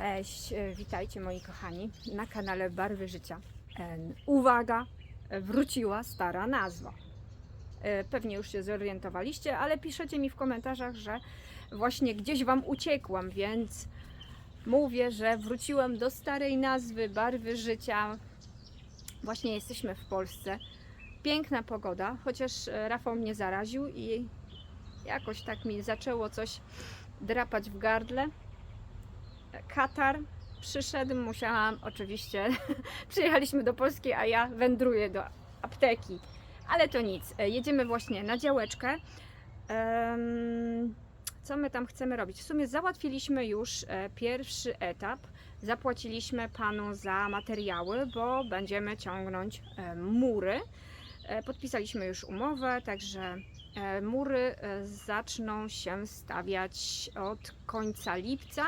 Cześć, e, witajcie moi kochani na kanale Barwy Życia. E, Uwaga, e, wróciła stara nazwa. Pewnie już się zorientowaliście, ale piszecie mi w komentarzach, że właśnie gdzieś Wam uciekłam, więc mówię, że wróciłam do starej nazwy Barwy Życia. Właśnie jesteśmy w Polsce. Piękna pogoda, chociaż Rafał mnie zaraził i jakoś tak mi zaczęło coś drapać w gardle. Katar przyszedł, musiałam oczywiście, przyjechaliśmy do Polski, a ja wędruję do apteki. Ale to nic, e, jedziemy właśnie na działeczkę. Co my tam chcemy robić? W sumie załatwiliśmy już e, pierwszy etap. Zapłaciliśmy panu za materiały, bo będziemy ciągnąć e, mury. Podpisaliśmy już umowę, także mury zaczną się stawiać od końca lipca.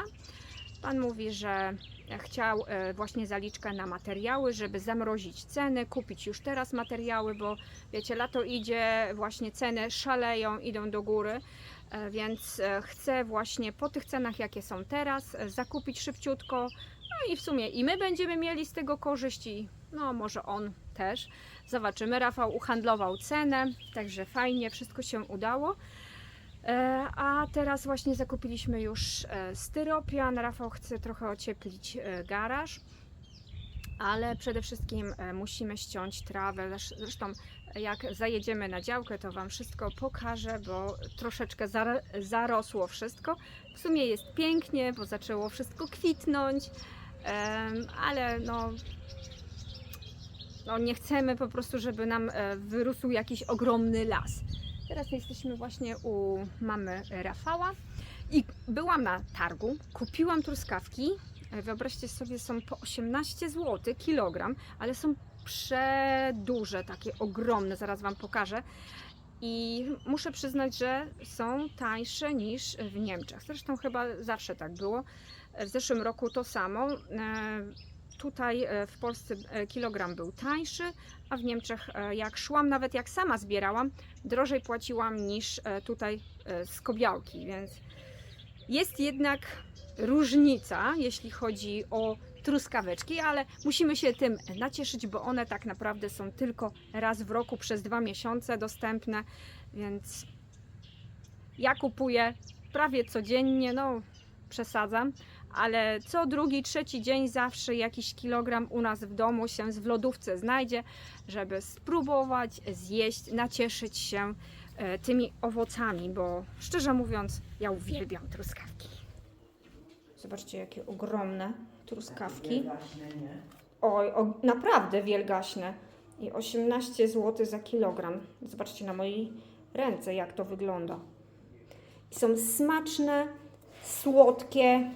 Pan mówi, że chciał e, właśnie zaliczkę na materiały, żeby zamrozić ceny, kupić już teraz materiały, bo wiecie, lato idzie, właśnie ceny szaleją, idą do góry, e, więc e, chce właśnie po tych cenach, jakie są teraz, zakupić szybciutko. No i w sumie i my będziemy mieli z tego korzyści, no może on też. Zobaczymy. Rafał uhandlował cenę, także fajnie, wszystko się udało. E, A teraz właśnie zakupiliśmy już e, styropian. Rafał chce trochę ocieplić e, garaż, ale przede wszystkim musimy ściąć trawę. Zresz- Zresztą, jak zajedziemy na działkę, to Wam wszystko pokażę, bo troszeczkę zar- zarosło wszystko. W sumie jest pięknie, bo zaczęło wszystko kwitnąć, ale no. No nie chcemy po prostu, żeby nam wyrósł jakiś ogromny las. Teraz jesteśmy właśnie u mamy Rafała i byłam na targu, kupiłam truskawki. E, Wyobraźcie sobie, są po 18 zł kilogram, ale są przeduże, takie ogromne, zaraz Wam pokażę. I muszę przyznać, że są tańsze niż w Niemczech. Zresztą chyba zawsze tak było. W zeszłym roku to samo. Tutaj e, w Polsce e, kilogram był tańszy, a w Niemczech e, jak szłam, nawet jak sama zbierałam, drożej płaciłam niż tutaj z kobiałki, więc jest jednak różnica, jeśli chodzi o truskaweczki, ale musimy się tym nacieszyć, bo one tak naprawdę są tylko raz w roku przez dwa miesiące dostępne, więc ja kupuję prawie codziennie, no przesadzam, ale co drugi, trzeci dzień zawsze jakiś kilogram u nas w domu się w lodówce znajdzie, żeby spróbować, zjeść, nacieszyć się e, tymi owocami, bo szczerze mówiąc, ja uwielbiam truskawki. Zobaczcie, jakie ogromne truskawki. Oj, o, naprawdę wielgaśne. I 18 zł za kilogram. Zobaczcie na mojej ręce, jak to wygląda. I są smaczne, słodkie.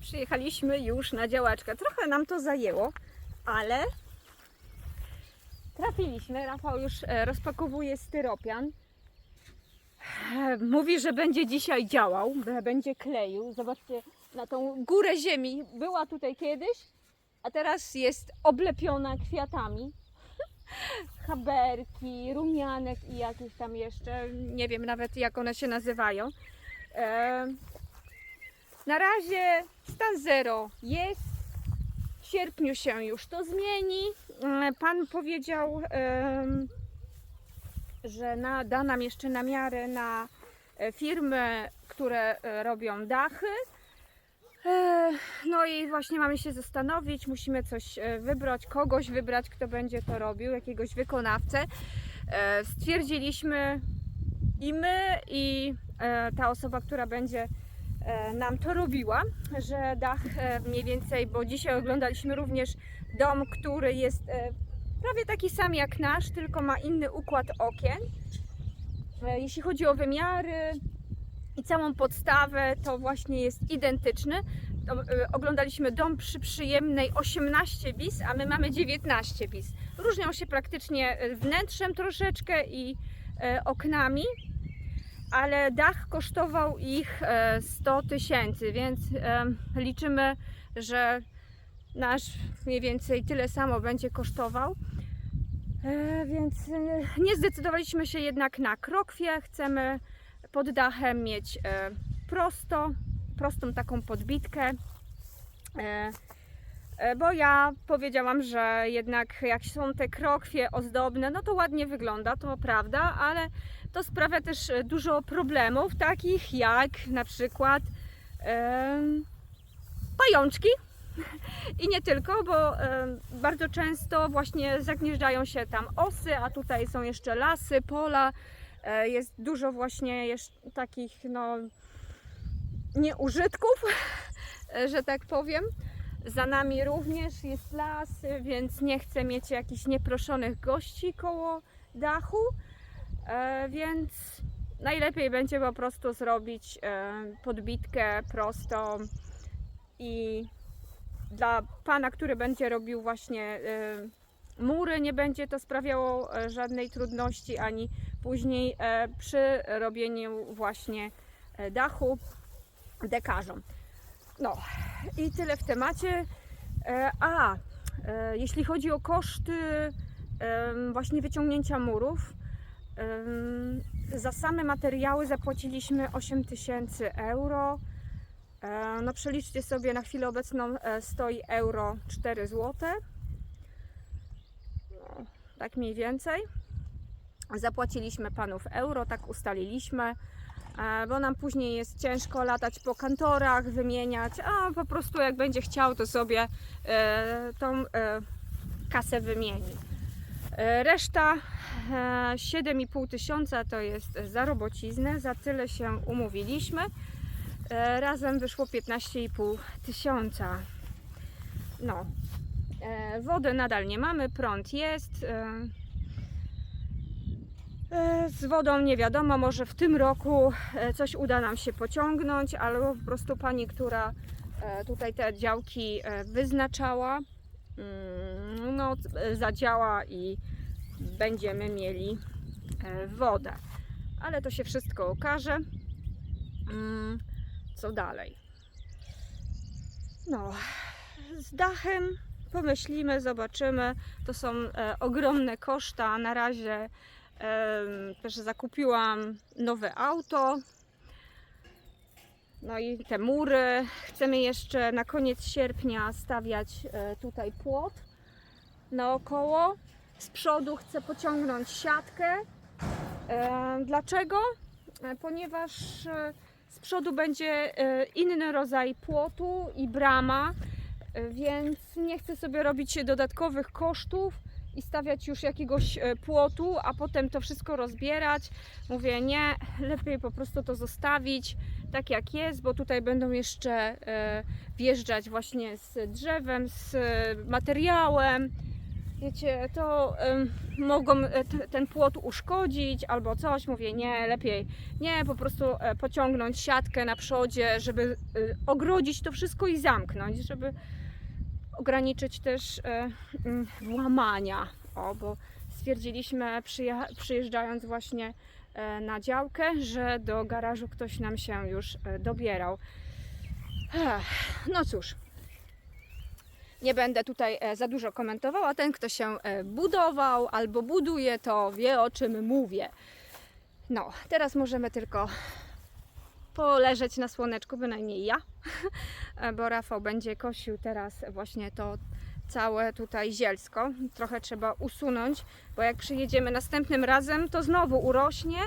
Przyjechaliśmy już na działaczkę. Trochę nam to zajęło, ale trafiliśmy. Rafał już e, rozpakowuje styropian. E, Mówi, że będzie dzisiaj działał, będzie kleił. Zobaczcie na tą górę ziemi. Była tutaj kiedyś, a teraz jest oblepiona kwiatami. Haberki, rumianek i jakieś tam jeszcze, nie wiem nawet jak one się nazywają. Na razie stan zero jest. W sierpniu się już to zmieni. E, Pan powiedział, że da nam jeszcze na miarę na e, firmy, które e, robią dachy. No i właśnie mamy się zastanowić, musimy coś e, wybrać, kogoś wybrać, kto będzie to robił, jakiegoś wykonawcę. E, Stwierdziliśmy i my, i e, ta osoba, która będzie nam to robiła, że dach mniej więcej, bo dzisiaj oglądaliśmy również dom, który jest prawie taki sam jak nasz, tylko ma inny układ okien. Jeśli chodzi o wymiary i całą podstawę, to właśnie jest identyczny. E, Oglądaliśmy dom przy przyjemnej 18 bis, a my mamy 19 bis. Różnią się praktycznie e, wnętrzem troszeczkę i e, oknami ale dach kosztował ich e, 100 tysięcy, więc liczymy, że nasz mniej więcej tyle samo będzie kosztował. Więc nie zdecydowaliśmy się jednak na krokwie. Chcemy pod dachem mieć e, prosto, prostą taką podbitkę. E, e, bo ja powiedziałam, że jednak jak są te krokwie ozdobne, no to ładnie wygląda, to prawda, ale to sprawia też dużo problemów, takich jak na przykład pajączki. I nie tylko, bo bardzo często właśnie zagnieżdżają się tam osy, a tutaj są jeszcze lasy, pola. E, Jest dużo właśnie takich no, nieużytków, e, że tak powiem. Za nami również jest las, więc nie chcę mieć jakichś nieproszonych gości koło dachu, e, więc najlepiej będzie po prostu zrobić podbitkę prostą i dla pana, który będzie robił właśnie mury, nie będzie to sprawiało żadnej trudności ani później e, przy robieniu właśnie e, dachu dekarzom. No i tyle w temacie. E, A, jeśli chodzi o koszty właśnie wyciągnięcia murów, za same materiały zapłaciliśmy 8000 euro. No przeliczcie sobie na chwilę obecną stoi euro 4 zł. No, tak mniej więcej. Zapłaciliśmy panów euro, tak ustaliliśmy, e, bo nam później jest ciężko latać po kantorach, wymieniać, a po prostu jak będzie chciał, to sobie e, tą e, kasę wymieni. Reszta e, 7,5 tysiąca to jest za robociznę, za tyle się umówiliśmy. Razem wyszło 15,5 tysiąca. No, wody nadal nie mamy, prąd jest. E, Z wodą nie wiadomo, może w tym roku e, coś uda nam się pociągnąć, albo po prostu pani, która e, tutaj te działki wyznaczała, mm, no, zadziała i będziemy mieli wodę. Ale to się wszystko okaże. Mm, Co dalej? No, z dachem pomyślimy, zobaczymy. To są ogromne koszta. Na razie też zakupiłam nowe auto. No i te mury. Chcemy jeszcze na koniec sierpnia stawiać e, tutaj płot naokoło. Z przodu chcę pociągnąć siatkę. Dlaczego? E, Ponieważ e, z przodu będzie inny rodzaj płotu i brama, więc nie chcę sobie robić dodatkowych kosztów i stawiać już jakiegoś e, płotu, a potem to wszystko rozbierać. Mówię, nie, lepiej po prostu to zostawić tak jak jest, bo tutaj będą jeszcze e, wjeżdżać właśnie z drzewem, z materiałem. Wiecie, to mogą e, ten płot uszkodzić albo coś. Mówię, nie, lepiej nie, po prostu pociągnąć siatkę na przodzie, żeby ogrodzić to wszystko i zamknąć, żeby ograniczyć też e, mm, włamania. O, bo stwierdziliśmy przyjeżdżając właśnie e, na działkę, że do garażu ktoś nam się już e, dobierał. No cóż, nie będę tutaj za dużo komentowała. Ten, kto się budował albo buduje, to wie o czym mówię. No, teraz możemy tylko poleżeć na słoneczku, bynajmniej ja, bo Rafał będzie kosił teraz właśnie to całe tutaj zielsko. Trochę trzeba usunąć, bo jak przyjedziemy następnym razem, to znowu urośnie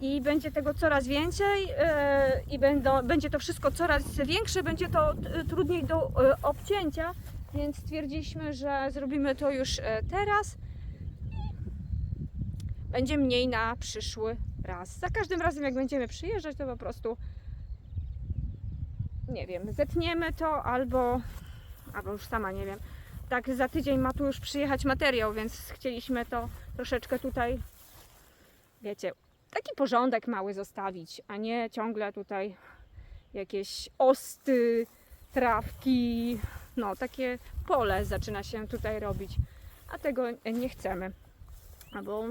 i będzie tego coraz więcej e, i będzie to wszystko coraz większe, będzie to trudniej do e, obcięcia, więc stwierdziliśmy, że zrobimy to już e, teraz. Będzie mniej na przyszły raz. Za każdym razem, jak będziemy przyjeżdżać, to po prostu nie wiem, zetniemy to albo, albo już sama nie wiem. Tak, za tydzień ma tu już przyjechać materiał, więc chcieliśmy to troszeczkę tutaj, wiecie, taki porządek mały zostawić, a nie ciągle tutaj jakieś osty, trawki, no takie pole zaczyna się tutaj robić, a tego nie chcemy, bo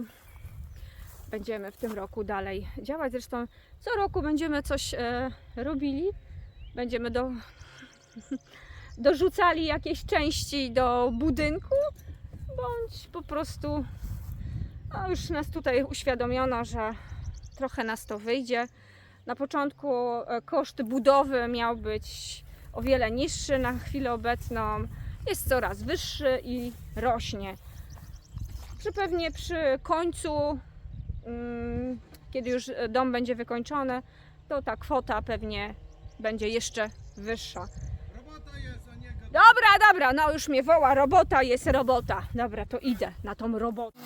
będziemy w tym roku dalej działać. Zresztą co roku będziemy coś e, robili, będziemy do, dorzucali jakieś części do budynku, bądź po prostu No, już nas tutaj uświadomiono, że trochę nas to wyjdzie. Na początku e, koszt budowy miał być o wiele niższy, na chwilę obecną jest coraz wyższy i rośnie. Przy pewnie przy końcu, kiedy już dom będzie wykończony, to ta kwota pewnie będzie jeszcze wyższa. Robota jest, a nie. Dobra, dobra, no już mnie woła, robota jest robota. Dobra, to idę na tą robotę.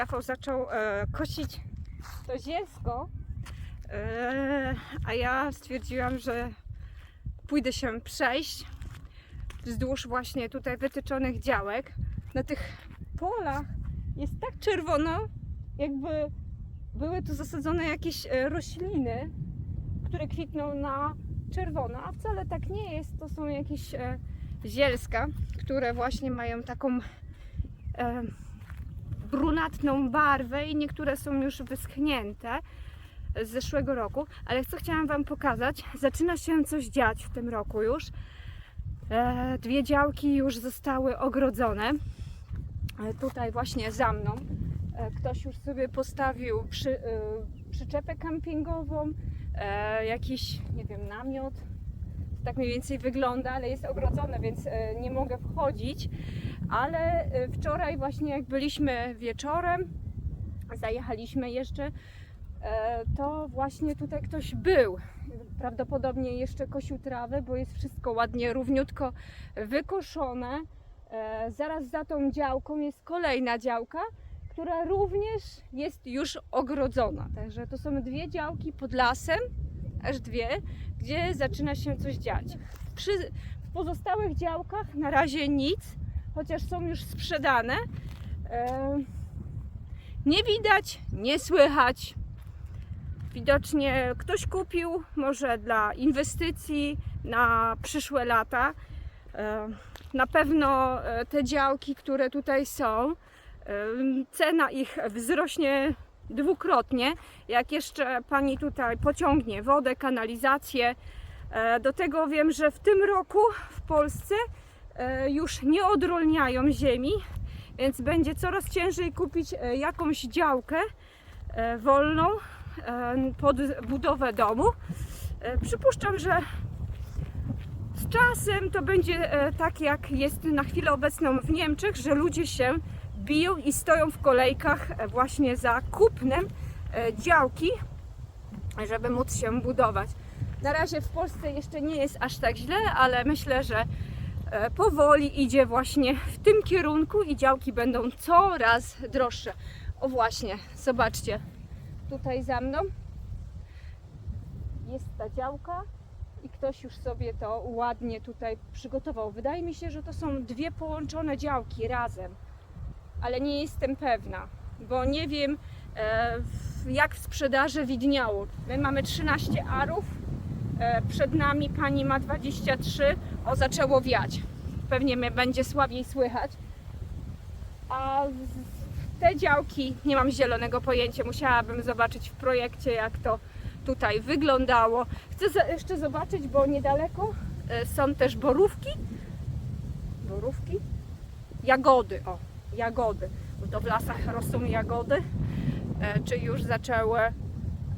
Rafał zaczął e, kosić to zielsko, e, a ja stwierdziłam, że pójdę się przejść wzdłuż właśnie tutaj wytyczonych działek. Na tych polach jest tak czerwono, jakby były tu zasadzone jakieś e, rośliny, które kwitną na czerwono, a wcale tak nie jest. To są jakieś e, zielska, które właśnie mają taką e, brunatną barwę i niektóre są już wyschnięte z zeszłego roku, ale co chciałam Wam pokazać, zaczyna się coś dziać w tym roku już. E, dwie działki już zostały ogrodzone. E, tutaj właśnie za mną e, ktoś już sobie postawił przy, przyczepę kampingową, jakiś, nie wiem, namiot. Tak mniej więcej wygląda, ale jest ogrodzone, więc e, nie mogę wchodzić. Ale e, wczoraj właśnie jak byliśmy wieczorem, zajechaliśmy jeszcze, e, to właśnie tutaj ktoś był. Prawdopodobnie jeszcze kosił trawę, bo jest wszystko ładnie, równiutko wykoszone. Zaraz za tą działką jest kolejna działka, która również jest już ogrodzona. Także to są dwie działki pod lasem, aż dwie, gdzie zaczyna się coś dziać. Przy, w pozostałych działkach na razie nic, chociaż są już sprzedane. E, Nie widać, nie słychać. Widocznie ktoś kupił, może dla inwestycji na przyszłe lata. E, Na pewno e, te działki, które tutaj są, cena ich wzrośnie dwukrotnie, jak jeszcze pani tutaj pociągnie wodę, kanalizację. E, Do tego wiem, że w tym roku w Polsce e, już nie odrolniają ziemi, więc będzie coraz ciężej kupić e, jakąś działkę wolną pod budowę domu. Przypuszczam, że z czasem to będzie tak, jak jest na chwilę obecną w Niemczech, że ludzie się biją i stoją w kolejkach e, właśnie za kupnem e, działki, żeby móc się budować. Na razie w Polsce jeszcze nie jest aż tak źle, ale myślę, że e, powoli idzie właśnie w tym kierunku i działki będą coraz droższe. O właśnie, zobaczcie, tutaj za mną jest ta działka i ktoś już sobie to ładnie tutaj przygotował. Wydaje mi się, że to są dwie połączone działki razem, ale nie jestem pewna, bo nie wiem e, jak w sprzedaży widniało. My mamy 13 arów, e, przed nami pani ma 23, o zaczęło wiać. Pewnie mnie będzie słabiej słychać. A te działki nie mam zielonego pojęcia. Musiałabym zobaczyć w projekcie, jak to tutaj wyglądało. Chcę jeszcze zobaczyć, bo niedaleko e, są też borówki. Borówki? Jagody, o, jagody. Bo to w lasach rosną jagody. E, Czy już zaczęły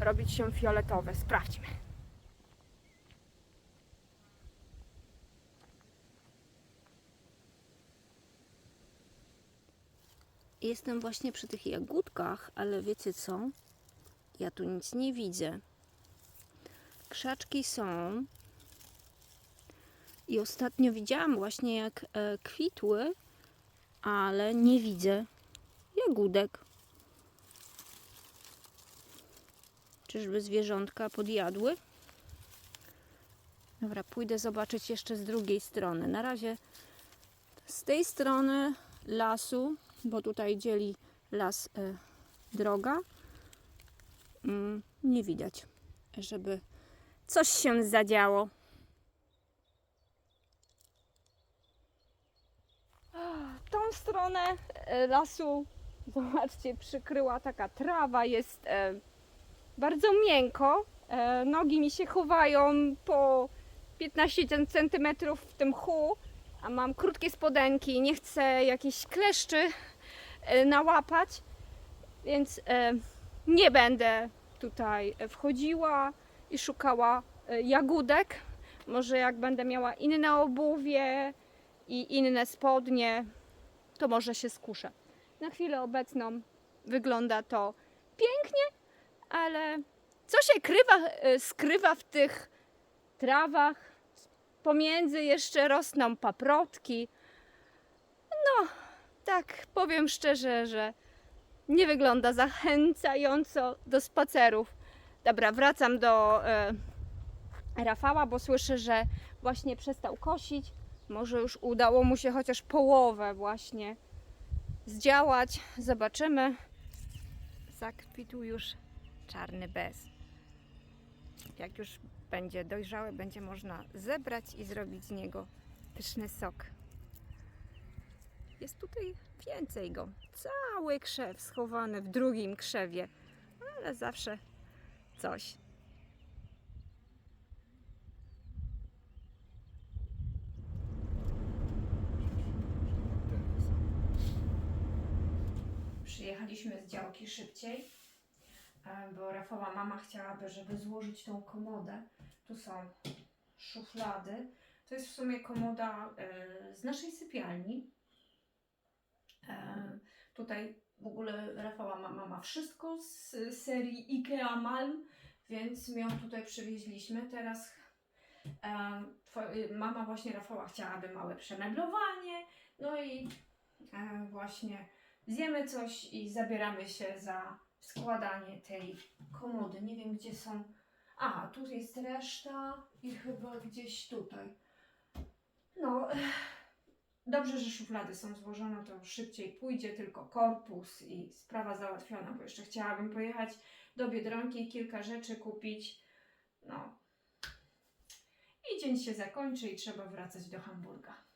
robić się fioletowe? Sprawdźmy. Jestem właśnie przy tych jagódkach, ale wiecie co? Ja tu nic nie widzę. Krzaczki są. I ostatnio widziałam właśnie jak e, kwitły, ale nie widzę jagódek. Czyżby zwierzątka podjadły? Dobra, pójdę zobaczyć jeszcze z drugiej strony. Na razie z tej strony lasu, bo tutaj dzieli las e, droga, mm, nie widać, żeby coś się zadziało. Stronę e, lasu, zobaczcie, przykryła taka trawa, jest e, bardzo miękko. E, nogi mi się chowają po 15 cm w tym mchu, a mam krótkie spodenki, nie chcę jakichś kleszczy nałapać, więc nie będę tutaj wchodziła i szukała jagódek. Może jak będę miała inne obuwie i inne spodnie, to może się skuszę. Na chwilę obecną wygląda to pięknie, ale co się krywa, e, skrywa w tych trawach? Pomiędzy jeszcze rosną paprotki. No, tak powiem szczerze, że nie wygląda zachęcająco do spacerów. Dobra, wracam do e, Rafała, bo słyszę, że właśnie przestał kosić. Może już udało mu się chociaż połowę właśnie zdziałać. Zobaczymy. Zakwitł już czarny bez. Jak już będzie dojrzały, będzie można zebrać i zrobić z niego pyszny sok. Jest tutaj więcej go. Cały krzew schowany w drugim krzewie, ale zawsze coś. Przyjechaliśmy z działki szybciej, e, bo Rafała mama chciałaby, żeby złożyć tą komodę. Tu są szuflady. To jest w sumie komoda e, z naszej sypialni. E, Tutaj w ogóle Rafała mama ma wszystko z serii IKEA Malm, więc my ją tutaj przywieźliśmy. Teraz mama właśnie Rafała chciałaby małe przemeblowanie, no i właśnie zjemy coś i zabieramy się za składanie tej komody. Nie wiem gdzie są. A, tu jest reszta i chyba gdzieś tutaj. No, Dobrze, że szuflady są złożone, to szybciej pójdzie, tylko korpus i sprawa załatwiona, bo jeszcze chciałabym pojechać do Biedronki kilka rzeczy kupić. No. I dzień się zakończy i trzeba wracać do Hamburga.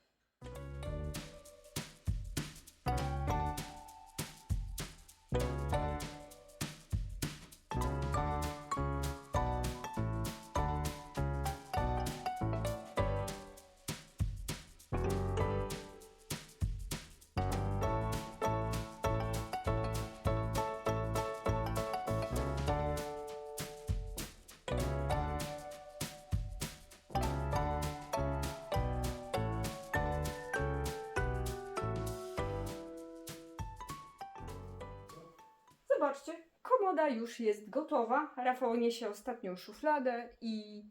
Zobaczcie, komoda już jest gotowa. Rafał niesie ostatnią szufladę i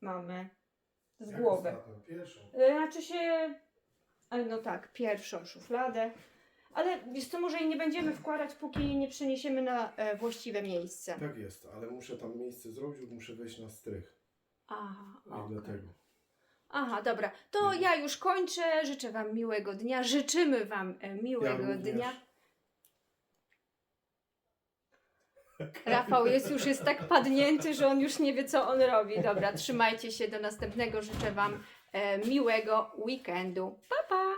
mamy z Jak głowy. Pierwszą. E, Znaczy się, ale no tak, pierwszą szufladę. Ale wiesz co, może jej nie będziemy wkładać, póki nie przeniesiemy na e, właściwe miejsce. Tak jest, ale muszę tam miejsce zrobić, bo muszę wejść na strych. Aha, I okej. dlatego. Aha, dobra. To ja już kończę. Życzę Wam miłego dnia. Życzymy Wam e, miłego również. dnia. Rafał jest już jest tak padnięty, że on już nie wie, co on robi. Dobra, trzymajcie się do następnego. Życzę Wam e, miłego weekendu. Pa, pa!